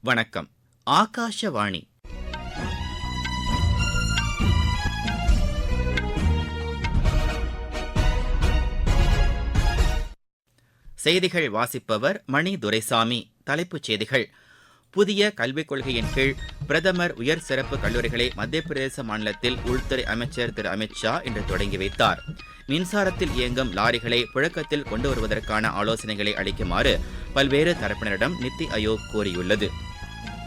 வணக்கம். ஆகாஷவாணி. செய்திகள் வாசிப்பவர் மணி துரைசாமி. தலைப்புச் செய்திகள். புதிய கல்விக் கொள்கையின் கீழ் பிரதமர் உயர் சிறப்பு கல்லூரிகளை மத்திய பிரதேச மாநிலத்தில் உள்துறை அமைச்சர் திரு. அமித்ஷா இன்று தொடங்கி வைத்தார். மின்சாரத்தில் இயங்கும் லாரிகளை புழக்கத்தில் கொண்டு வருவதற்கான ஆலோசனைகளை அளிக்குமாறு பல்வேறு தரப்பினரிடம் நித்தி ஆயோக் கோரியுள்ளது.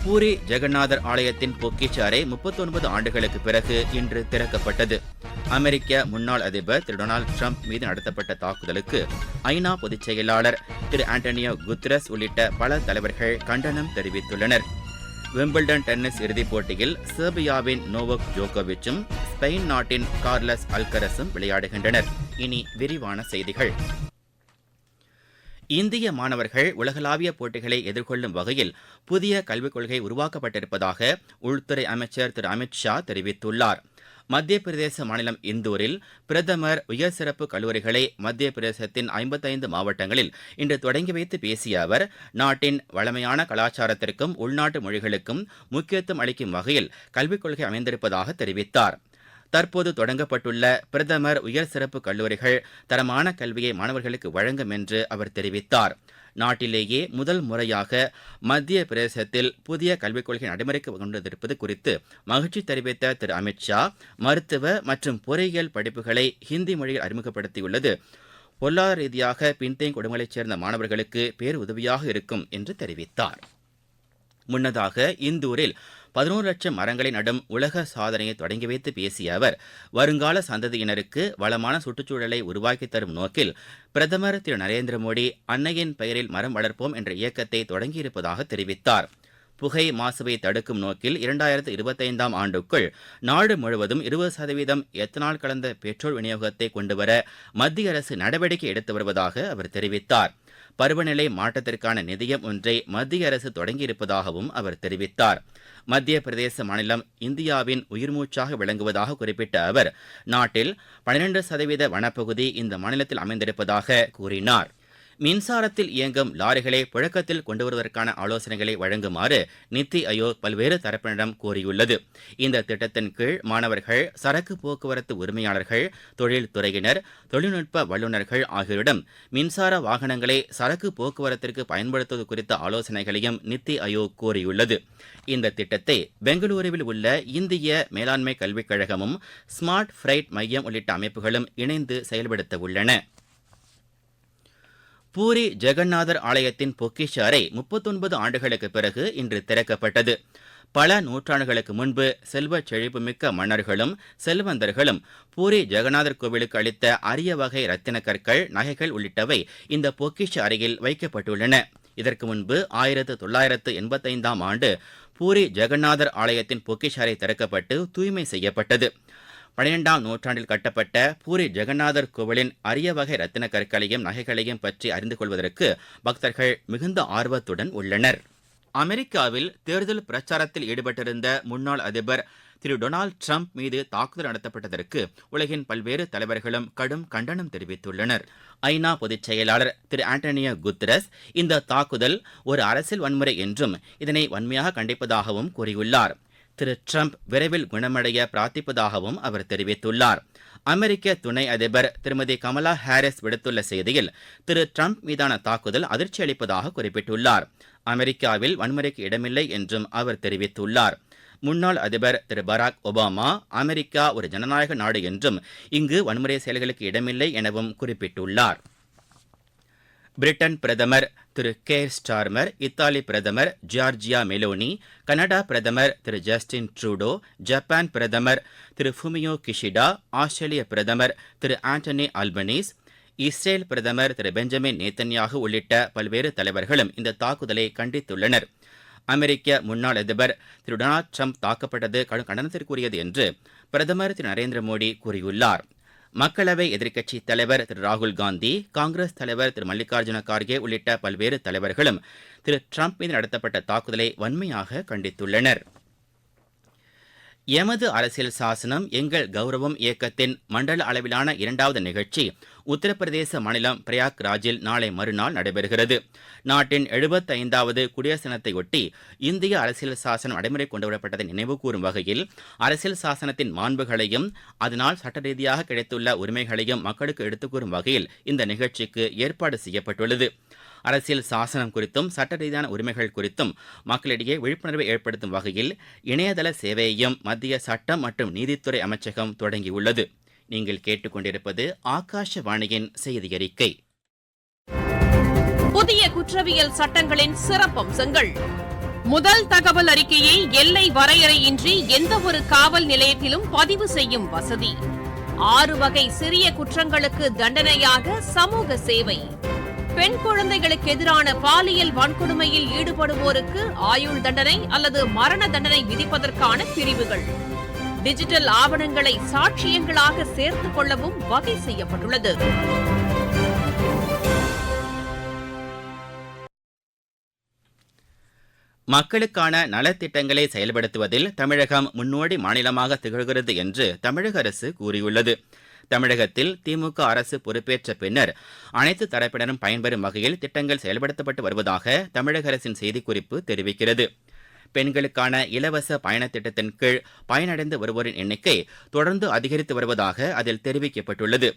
பூரி ஜெகநாதர் ஆலயத்தின் பொக்கிச்சாறை முப்பத்தொன்பது ஆண்டுகளுக்கு பிறகு இன்று திறக்கப்பட்டது. அமெரிக்க முன்னாள் அதிபர் திரு டொனால்டு ட்ரம்ப் மீது நடத்தப்பட்ட தாக்குதலுக்கு ஐநா பொதுச் செயலாளர் திரு ஆண்டனியோ குத்ரஸ் உள்ளிட்ட பல தலைவர்கள் கண்டனம் தெரிவித்துள்ளனர். விம்பிள்டன் டென்னிஸ் இறுதிப் போட்டியில் செர்பியாவின் நோவக் ஜோகோவிச்சும் ஸ்பெயின் நாட்டின் கார்லஸ் அல்கரஸும் விளையாடுகின்றனர். இனி விரிவான செய்திகள். இந்திய மாணவர்கள் உலகளாவிய போட்டிகளை எதிர்கொள்ளும் வகையில் புதிய கல்விக் கொள்கை உருவாக்கப்பட்டிருப்பதாக உள்துறை அமைச்சர் திரு அமித்ஷா தெரிவித்துள்ளார். மத்திய பிரதேச மாநிலம் இந்தூரில் பிரதமர் உயர் சிறப்பு கல்லூரிகளை மத்திய பிரதேசத்தின் ஐம்பத்தைந்து மாவட்டங்களில் இன்று தொடங்கி வைத்து பேசிய அவர் நாட்டின் வளமையான கலாச்சாரத்திற்கும் உள்நாட்டு மொழிகளுக்கும் முக்கியத்துவம் அளிக்கும் வகையில் கல்விக் கொள்கை அமைந்திருப்பதாக தெரிவித்தார். தற்போது தொடங்கப்பட்டுள்ள பிரதமர் உயர் சிறப்பு கல்லூரிகள் தரமான கல்வியை மாணவர்களுக்கு வழங்கும் என்று அவர் தெரிவித்தார். நாட்டிலேயே முதல் முறையாக மத்திய பிரதேசத்தில் புதிய கல்விக் கொள்கை நடைமுறைக்கு கொண்டிருப்பது குறித்து மகிழ்ச்சி தெரிவித்த திரு. அமித்ஷா மருத்துவ மற்றும் பொறியியல் படிப்புகளை ஹிந்தி மொழியில் அறிமுகப்படுத்தியுள்ளது. பொருளாதார ரீதியாக பின்தங்கிய குடும்பங்களைச் சேர்ந்த மாணவர்களுக்கு பேருதவியாக இருக்கும் என்று தெரிவித்தார். முன்னதாக இந்தூரில் பதினோரு லட்சம் மரங்களை நடும் உலக சாதனையை தொடங்கி வைத்து பேசிய அவர் வருங்கால சந்ததியினருக்கு வளமான சுற்றுச்சூழலை உருவாக்கி தரும் நோக்கில் பிரதமர் திரு நரேந்திர மோடி அன்னையின் பெயரில் மரம் வளர்ப்போம் என்ற இயக்கத்தை தொடங்கியிருப்பதாக தெரிவித்தார். புகை மாசுவை தடுக்கும் நோக்கில் இரண்டாயிரத்து இருபத்தைந்தாம் ஆண்டுக்குள் நாடு முழுவதும் இருபது சதவீதம் எத்தனால் கலந்த பெட்ரோல் விநியோகத்தை கொண்டுவர மத்திய அரசு நடவடிக்கை எடுத்து வருவதாக அவர் தெரிவித்தார். பருவநிலை மாற்றத்திற்கான நிதியம் ஒன்றை மத்திய அரசு தொடங்கியிருப்பதாகவும் அவர் தெரிவித்தார். மத்திய பிரதேச மாநிலம் இந்தியாவின் உயிர்மூச்சாக விளங்குவதாக குறிப்பிட்ட அவர் நாட்டில் பனிரெண்டு சதவீத வனப்பகுதி இந்த மாநிலத்தில் அமைந்திருப்பதாக கூறினார். மின்சாரத்தில் இயங்கும் லாரிகளை புழக்கத்தில் கொண்டு வருவதற்கான ஆலோசனைகளை வழங்குமாறு நித்தி ஆயோக் பல்வேறு தரப்பினரிடம் கோரியுள்ளது. இந்த திட்டத்தின் கீழ் மாணவர்கள் சரக்கு போக்குவரத்து உரிமையாளர்கள் தொழில்துறையினர் தொழில்நுட்ப வல்லுநர்கள் ஆகியோரிடம் மின்சார வாகனங்களை சரக்கு போக்குவரத்திற்கு பயன்படுத்துவது குறித்த ஆலோசனைகளையும் நித்தி ஆயோக் கோரியுள்ளது. இந்த திட்டத்தை பெங்களூருவில் உள்ள இந்திய மேலாண்மை கல்விக் கழகமும் ஸ்மார்ட் ஃப்ரைட் மையம் உள்ளிட்ட அமைப்புகளும் இணைந்து செயல்படுத்த உள்ளன. பூரி ஜெகநாதர் ஆலயத்தின் பொக்கிஷ அறை முப்பத்தொன்பது ஆண்டுகளுக்கு பிறகு இன்று திறக்கப்பட்டது. பல நூற்றாண்டுகளுக்கு முன்பு செல்வச் செழிப்புமிக்க மன்னர்களும் செல்வந்தர்களும் பூரி ஜெகநாதர் கோவிலுக்கு அளித்த அரிய வகை ரத்தின கற்கள் நகைகள் உள்ளிட்டவை இந்த பொக்கிஷ அறையில் வைக்கப்பட்டுள்ளன. இதற்கு முன்பு ஆயிரத்து தொள்ளாயிரத்து எண்பத்தைந்தாம் ஆண்டு பூரி ஜெகநாதர் ஆலயத்தின் பொக்கிஷ அறை திறக்கப்பட்டு தூய்மை செய்யப்பட்டது. பனிரெண்டாம் நூற்றாண்டில் கட்டப்பட்ட பூரி ஜெகநாதர் கோவிலின் அரிய வகை ரத்தின கற்களையும் நகைகளையும் பற்றி அறிந்து கொள்வதற்கு பக்தர்கள் மிகுந்த ஆர்வத்துடன் உள்ளனர். அமெரிக்காவில் தேர்தல் பிரச்சாரத்தில் ஈடுபட்டிருந்த முன்னாள் அதிபர் திரு டொனால்டு ட்ரம்ப் மீது தாக்குதல் நடத்தப்பட்டதற்கு உலகின் பல்வேறு தலைவர்களும் கடும் கண்டனம் தெரிவித்துள்ளனர். ஐநா பொதுச் செயலாளர் திரு ஆண்டனியோ குத்ரஸ் இந்த தாக்குதல் ஒரு அரசியல் வன்முறை என்றும் இதனை வன்மையாக கண்டிப்பதாகவும் கூறியுள்ளார். திரு ட்ரம்ப் விரைவில் குணமடைய பிரார்த்திப்பதாகவும் அவர் தெரிவித்துள்ளார். அமெரிக்க துணை அதிபர் திருமதி கமலா ஹாரிஸ் விடுத்துள்ள செய்தியில் திரு ட்ரம்ப் மீதான தாக்குதல் அதிர்ச்சி அளிப்பதாக குறிப்பிட்டுள்ளார். அமெரிக்காவில் வன்முறைக்கு இடமில்லை என்றும் அவர் தெரிவித்துள்ளார். முன்னாள் அதிபர் திரு பராக் ஒபாமா அமெரிக்கா ஒரு ஜனநாயக நாடு என்றும் இங்கு வன்முறை செயல்களுக்கு இடமில்லை எனவும் குறிப்பிட்டுள்ளார். பிரிட்டன் பிரதமர் திரு கேர் ஸ்டார்மர் இத்தாலி பிரதமர் ஜார்ஜியா மெலோனி கனடா பிரதமர் திரு ஜஸ்டின் ட்ரூடோ ஜப்பான் பிரதமர் திரு ஃபுமியோ கிஷிடா ஆஸ்திரேலிய பிரதமர் திரு ஆண்டனி அல்பனீஸ் இஸ்ரேல் பிரதமர் திரு பெஞ்சமின் நேத்தன்யாகு உள்ளிட்ட பல்வேறு தலைவர்களும் இந்த தாக்குதலை கண்டித்துள்ளனர். அமெரிக்க முன்னாள் அதிபர் திரு டொனால்டு ட்ரம்ப் தாக்கப்பட்டது கடும் கண்டனத்திற்குரியது என்று பிரதமர் திரு நரேந்திர மோடி கூறியுள்ளார். மக்களவை எதிர்க்கட்சித் தலைவர் திரு ராகுல் காந்தி காங்கிரஸ் தலைவர் திரு மல்லிகார்ஜுன கார்கே உள்ளிட்ட பல்வேறு தலைவர்களும் திரு ட்ரம்ப் மீது நடத்தப்பட்ட தாக்குதலை வன்மையாக கண்டித்துள்ளனர். எமது அரசியல் சாசனம் எங்கள் கௌரவம் இயக்கத்தின் மண்டல அளவிலான இரண்டாவது நிகழ்ச்சி உத்தரப்பிரதேச மாநிலம் பிரயாக் ராஜில் நாளை மறுநாள் நடைபெறுகிறது. நாட்டின் எழுபத்தைந்தாவது குடியரசு தினத்தையொட்டி இந்திய அரசியல் சாசனம் நடைமுறை கொண்டுவரப்பட்டதை நினைவுகூரும் வகையில் அரசியல் சாசனத்தின் மாண்புகளையும் அதனால் சட்ட ரீதியாக கிடைத்துள்ள உரிமைகளையும் மக்களுக்கு எடுத்துக்கூறும் வகையில் இந்த நிகழ்ச்சிக்கு ஏற்பாடு செய்யப்பட்டுள்ளது. அரசியல் சாசனம் குறித்தும் சட்ட ரீதியான உரிமைகள் குறித்தும் மக்களிடையே விழிப்புணர்வை ஏற்படுத்தும் வகையில் இணையதள சேவையையும் மத்திய சட்டம் மற்றும் நீதித்துறை அமைச்சகம் தொடங்கியுள்ளது. நீங்கள் கேட்டுக்கொண்டிருப்பது ஆகாஷவாணியின் செய்தி அறிக்கை புதிய குற்றவியல் சட்டங்களின் சிறப்பம்சங்கள். முதல் தகவல் அறிக்கையை எல்லை வரையறையின்றி எந்த ஒரு காவல் நிலையத்திலும் பதிவு செய்யும் வசதி. ஆறு வகை சிறிய குற்றங்களுக்கு தண்டனையாக சமூக சேவை. பெண் குழந்தைகளுக்கு எதிரான பாலியல் வன்கொடுமையில் ஈடுபடுவோருக்கு ஆயுள் தண்டனை அல்லது மரண தண்டனை விதிப்பதற்கான பிரிவுகள். டிஜிட்டல் ஆவணங்களை சாட்சியங்களாக சேர்த்துக் கொள்ளவும் வகை செய்யப்பட்டுள்ளது. மக்களுக்கான நலத்திட்டங்களை செயல்படுத்துவதில் தமிழகம் முன்னோடி மாநிலமாக திகழ்கிறது என்று தமிழக அரசு கூறியுள்ளது. தமிழகத்தில் திமுக அரசு பொறுப்பேற்ற பின்னர் அனைத்து தரப்பினரும் பயன்பெறும் வகையில் திட்டங்கள் செயல்படுத்தப்பட்டு வருவதாக தமிழக அரசின் செய்திக்குறிப்பு தெரிவிக்கிறது. பெண்களுக்கான இலவச பயண திட்டத்தின் கீழ் பயனடைந்து வருவோரின் எண்ணிக்கை தொடர்ந்து அதிகரித்து வருவதாக அதில் தெரிவிக்கப்பட்டுள்ளது.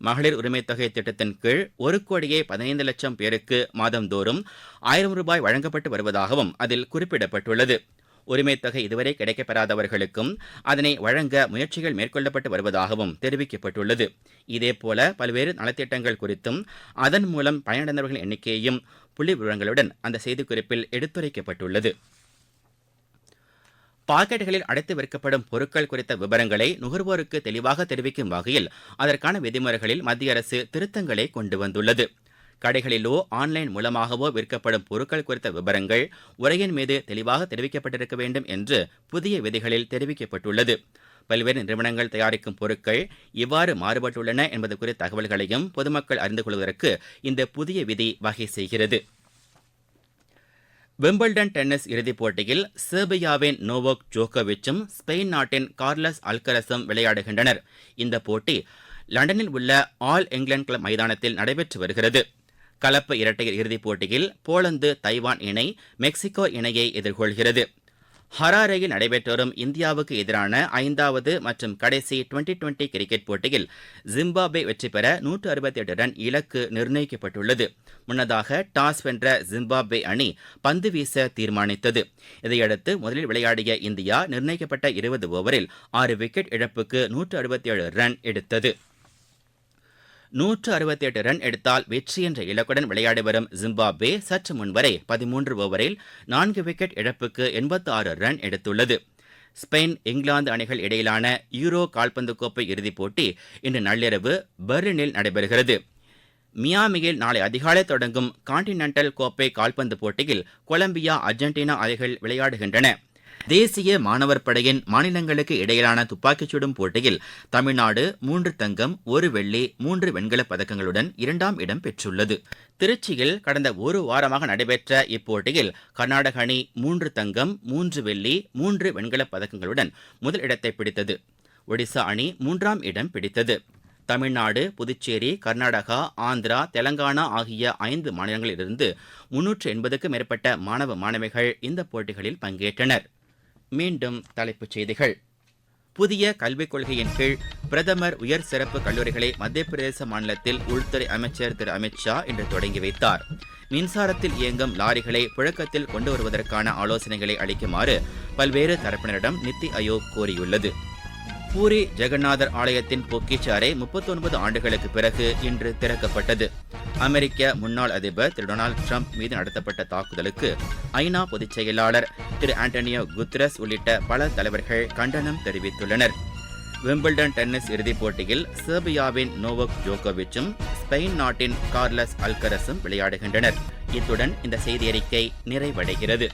மகளிர் உரிமைத்தொகை திட்டத்தின் கீழ் ஒரு கோடியே பதினைந்து லட்சம் பேருக்கு மாதந்தோறும் ஆயிரம் ரூபாய் வழங்கப்பட்டு வருவதாகவும் அதில் குறிப்பிடப்பட்டுள்ளது. உரிமைத்தொகை இதுவரை கிடைக்கப்பெறாதவர்களுக்கும் அதனை வழங்க முயற்சிகள் மேற்கொள்ளப்பட்டு வருவதாகவும் தெரிவிக்கப்பட்டுள்ளது. இதேபோல பல்வேறு நலத்திட்டங்கள் குறித்தும் அதன் மூலம் பயனடைந்தவர்களின் எண்ணிக்கையையும் புள்ளி விவரங்களுடன் அந்த செய்திக்குறிப்பில் எடுத்துரைக்கப்பட்டுள்ளது. பாக்கெட்டுகளில் அடைத்து விற்கப்படும் பொருட்கள் குறித்த விவரங்களை நுகர்வோருக்கு தெளிவாக தெரிவிக்கும் வகையில் அதற்கான விதிமுறைகளில் மத்திய அரசு திருத்தங்களை கொண்டு வந்துள்ளது. கடைகளிலோ ஆன்லைன் மூலமாகவோ விற்கப்படும் பொருட்கள் குறித்த விவரங்கள் உரையின் மீது தெளிவாக தெரிவிக்கப்பட்டிருக்க வேண்டும் என்று புதிய விதிகளில் தெரிவிக்கப்பட்டுள்ளது. பல்வேறு நிறுவனங்கள் தயாரிக்கும் பொருட்கள் இவ்வாறு மாறுபட்டுள்ளன என்பது குறித்த தகவல்களையும் பொதுமக்கள் அறிந்து கொள்வதற்கு இந்த புதிய விதி வகை செய்கிறது. விம்பிள்டன் டென்னிஸ் இறுதிப் போட்டியில் செர்பியாவின் நோவோக் ஜோகோவிச்சும் ஸ்பெயின் நாட்டின் கார்லஸ் அல்கரஸும் விளையாடுகின்றனர். இந்த போட்டி லண்டனில் உள்ள ஆல் இங்கிலாந்து கிளப் மைதானத்தில் நடைபெற்று வருகிறது. கலப்பு இரட்டையர் இறுதிப் போட்டியில் போலந்து தைவான் இணை மெக்சிகோ இணையை எதிர்கொள்கிறது. ஹராரேயில் நடைபெற்று வரும் இந்தியாவுக்கு எதிரான ஐந்தாவது மற்றும் கடைசி டுவெண்டி டுவெண்டி கிரிக்கெட் போட்டியில் ஜிம்பாப்வே வெற்றி பெற நூற்று அறுபத்தி எட்டு ரன் இலக்கு நிர்ணயிக்கப்பட்டுள்ளது. முன்னதாக டாஸ் வென்ற ஜிம்பாப்வே அணி பந்து வீச தீர்மானித்தது. இதையடுத்து முதலில் விளையாடிய இந்தியா நிர்ணயிக்கப்பட்ட இருபது ஓவரில் ஆறு விக்கெட் இழப்புக்கு நூற்று அறுபத்தி ஏழு ரன் எடுத்தது. நூற்று அறுபத்தி எட்டு ரன் எடுத்தால் வெற்றி என்ற இலக்குடன் விளையாடி வரும் ஜிம்பாப்வே சற்று முன்வரை பதிமூன்று ஓவரில் நான்கு விக்கெட் இழப்புக்கு எண்பத்தி ஆறு ரன் எடுத்துள்ளது. ஸ்பெயின் இங்கிலாந்து அணிகள் இடையிலான யூரோ கால்பந்து கோப்பை இறுதிப் போட்டி இன்று நள்ளிரவு பெர்லினில் நடைபெறுகிறது. மியாமியில் நாளை அதிகாலை தொடங்கும் கான்டினென்டல் கோப்பை கால்பந்து போட்டியில் கொலம்பியா அர்ஜென்டினா அணிகள் விளையாடுகின்றன. தேசிய மாணவர் படையின் மாநிலங்களுக்கு இடையிலான துப்பாக்கிச் சுடும் போட்டியில் தமிழ்நாடு மூன்று தங்கம் ஒரு வெள்ளி மூன்று வெண்கலப் பதக்கங்களுடன் இரண்டாம் இடம் பெற்றுள்ளது. திருச்சியில் கடந்த ஒரு வாரமாக நடைபெற்ற இப்போட்டியில் கர்நாடக அணி மூன்று தங்கம் மூன்று வெள்ளி மூன்று வெண்கலப் பதக்கங்களுடன் முதல் இடத்தை பிடித்தது. ஒடிசா அணி மூன்றாம் இடம் பிடித்தது. தமிழ்நாடு புதுச்சேரி கர்நாடகா ஆந்திரா தெலங்கானா ஆகிய ஐந்து மாநிலங்களிலிருந்து முன்னூற்று எண்பதுக்கும் மேற்பட்ட மாணவ மாணவிகள் இந்த போட்டிகளில் பங்கேற்றனர். மீண்டும் தலைப்புச் செய்திகள். புதிய கல்விக் கொள்கையின் கீழ் பிரதமர் உயர் சிறப்பு கல்லூரிகளை மத்திய பிரதேச மாநிலத்தில் உள்துறை அமைச்சர் திரு. அமித்ஷா இன்று தொடங்கி வைத்தார். மின்சாரத்தில் இயங்கும் லாரிகளை புழக்கத்தில் கொண்டு வருவதற்கான ஆலோசனைகளை அளிக்குமாறு பல்வேறு தரப்பினரிடம் நித்தி ஆயோக் கோரியுள்ளது. பூரி ஜெகநாதர் ஆலயத்தின் பொக்கிச்சாறை முப்பத்தொன்பது ஆண்டுகளுக்கு பிறகு இன்று திறக்கப்பட்டது. அமெரிக்க முன்னாள் அதிபர் திரு டொனால்டு ட்ரம்ப் மீது நடத்தப்பட்ட தாக்குதலுக்கு ஐநா பொதுச் செயலாளர் திரு ஆண்டனியோ குத்ரஸ் உள்ளிட்ட பல தலைவர்கள் கண்டனம் தெரிவித்துள்ளனர். விம்பிள்டன் டென்னிஸ் இறுதிப் போட்டியில் செர்பியாவின் நோவோக் ஜோகோவிச்சும் ஸ்பெயின் நாட்டின் கார்லஸ் அல்கரஸும் விளையாடுகின்றனர். இத்துடன் இந்த செய்தியறிக்கை நிறைவடைகிறது.